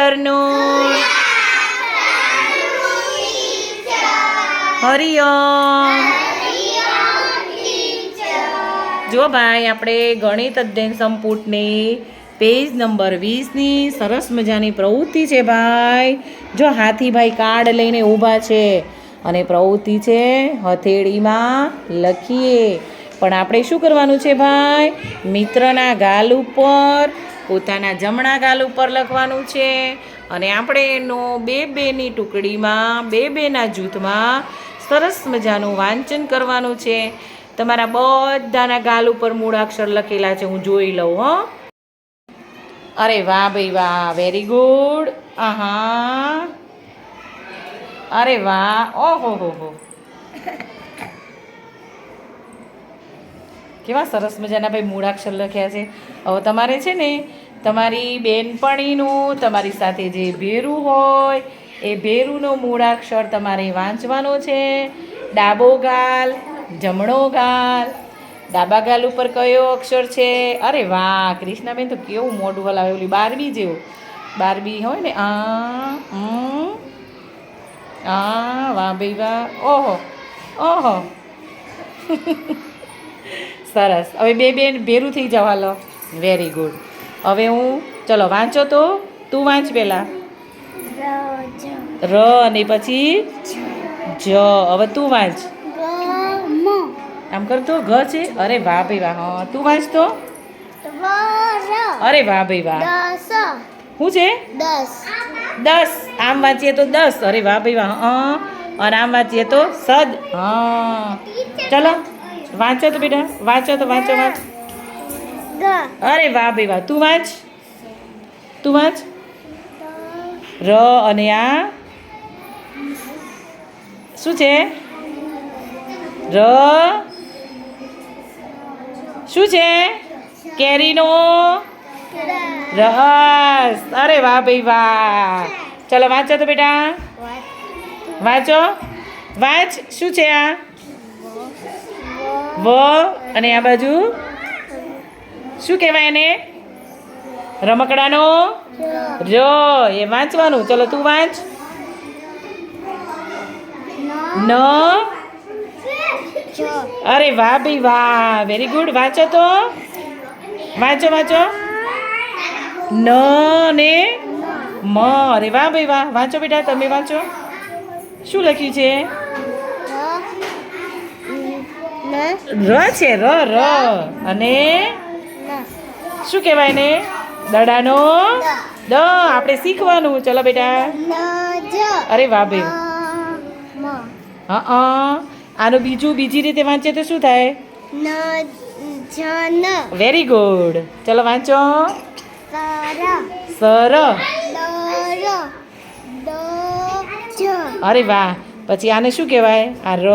Afternoon હરિયમ જો ભાઈ, આપણે ગણિત અધ્યયન સંપુટની પેજ નંબર વીસની સરસ મજાની પ્રવૃત્તિ છે ભાઈ. જો હાથીભાઈ કાર્ડ લઈને ઊભા છે અને પ્રવૃત્તિ છે હથેળીમાં લખીએ. પણ આપણે શું કરવાનું છે ભાઈ? મિત્રના ગાલ ઉપર પોતાના જમણા ગાલ ઉપર લખવાનું છે. અને આપણે એનો બે બેની ટુકડીમાં, બે બેના જૂથમાં સરસ મજાનું વાંચન કરવાનું છે. તમારા બધાના ગાલ ઉપર મૂળાક્ષર લખેલા છે, હું જોઈ લઉં, હો. અરે વાહ ભાઈ વાહ વેરી ગુડ આહા. અરે વાહ, ઓહો, હો હો. કેવા સરસ મજાના ભાઈ મૂળાક્ષર લખ્યા છે. હવે તમારે છે ને તમારી બેનપણીનું, તમારી સાથે જે ભેરું હોય, એ ભેરુંનો મૂળાક્ષર તમારે વાંચવાનો છે. ડાબો ગાલ, જમણો ગાલ. ડાબા ગાલ ઉપર કયો અક્ષર છે? અરે વાહ, કૃષ્ણાબેન તો કેવું મોઢું હલાવે, ઓલી બારબી જેવું. બારબી હોય ને, આ આ, વાહ ભાઈ વાહ, ઓહો ઓહો. સરસ. હવે બે બેન ભેરું થઈ જવા લો. વેરી ગુડ હવે હું, ચલો, વાંચો તો. તું વાંચ પહેલાં. ર અને પછી જ. હવે તું વાંચ. આમ કર તો ઘ છે. અરે વાહ ભાઈ વાહ, હા. તું વાંચ તો. અરે વાહ ભાઈ વાહ. શું છે? દસ દસ. આમ વાંચીએ તો દસ. અરે વાહ ભાઈ વાહ, હા. અને આમ વાંચીએ તો સદ. હા. ચલો, વાંચો તો બેટા. વાંચો તો, વાંચો, વાંચ. અરે વાહ ભાઈ વાહ. તું વાંચ. તું વાંચ. ર અને આ? શું છે? ર. શું છે? કેરીનો? રસ. અરે વાહ ભાઈ વાહ. ચલો, વાંચો તો બેટા. વાંચો. વાંચ. શું છે આ? વ. અને આ બાજુ? શું કહેવાય એને? રમકડાનો ર એ વાંચવાનું. ચલો તું વાંચ. ન. અરે વાહ ભાઈ વાહ. વેરી ગુડ વાંચો તો. વાંચો વાંચો. ન ને મ. અરે વાહ ભાઈ વાહ. વાંચો બેટા તમે વાંચો. શું લખ્યું છે? ર છે ર ર. અને શું કહેવાય ને દડાનો? દ. આપણે શીખવાનું. ચલો બેટા. અરે વાહ ભાઈ. હા આનું બીજું બીજી રીતે વાંચે તો શું થાય? વેરી ગુડ ચલો વાંચો. સર. અરે વાહ. પછી આને શું કહેવાય? આ ર.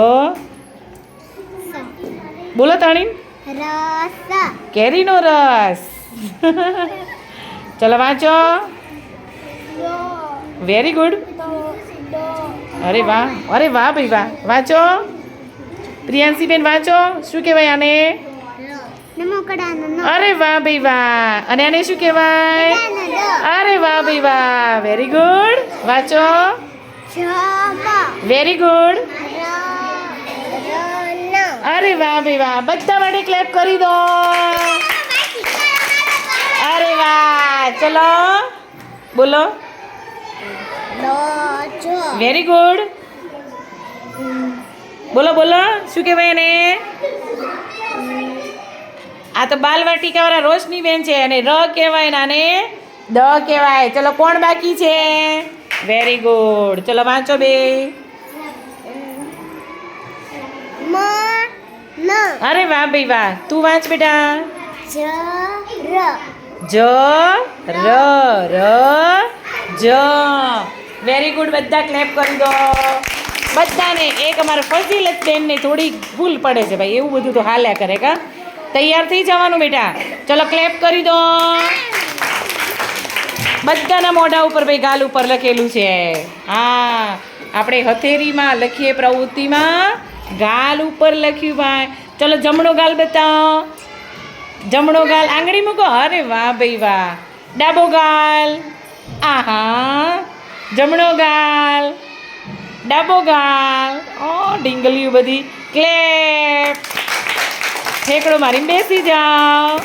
બોલો રસ. કેરીનો રસ. ચલો વાંચો. વેરી ગુડ અરે વાહ અરે વાહ ભાઈ વાહ. વાંચો. પ્રિયાંશીબેન, વાંચો. શું કહેવાય આને? અરે વાહ ભાઈ વાહ. અને આને શું કહેવાય? અરે વાહ ભાઈ વાહ. વેરી ગુડ વાંચો. વેરી ગુડ અરે વાહ ભાઈ વાહ. બધા માટે ક્લેપ કરી દો. અરે વાહ ચલો. બોલો. વેરી ગુડ બોલો બોલો. શું કહેવાય એને? આ તો બાલવાટિકાવાળા રોશની બેન છે અને ર કહેવાય ને આને દ કહેવાય. ચલો કોણ બાકી છે? વેરી ગુડ ચલો વાંચો બે. અરે વાહ ભાઈ વાહ. તું વાંચ બેટા. જ, ર ર, જ. વેરી ગુડ બધા ક્લેપ કરી દો. બધાને, એક અમારા ફજીલત બેનને થોડી ભૂલ પડે છે ભાઈ, એવું બધું તો હાલ્યા કરે કા? તૈયાર થઈ જવાનું બેટા. ચલો ક્લેપ કરી દો. બધાના મોઢા ઉપર ભાઈ ગાલ ઉપર લખેલું છે. હા, આપણે હથેરીમાં લખીએ પ્રવૃત્તિમાં. ગાલ ઉપર લખ્યું ભાઈ. ચલો જમણો ગાલ બતાવો. જમણો ગાલ, આંગળી મૂકો. અરે વાહ ભાઈ વાહ. ડાબો ગાલ. આહા. જમણો ગાલ. ડાબો ગાલ. ઓ ઢીંગલીયું બધી. ક્લેપ. ઠેકડો મારીને બેસી જાઓ.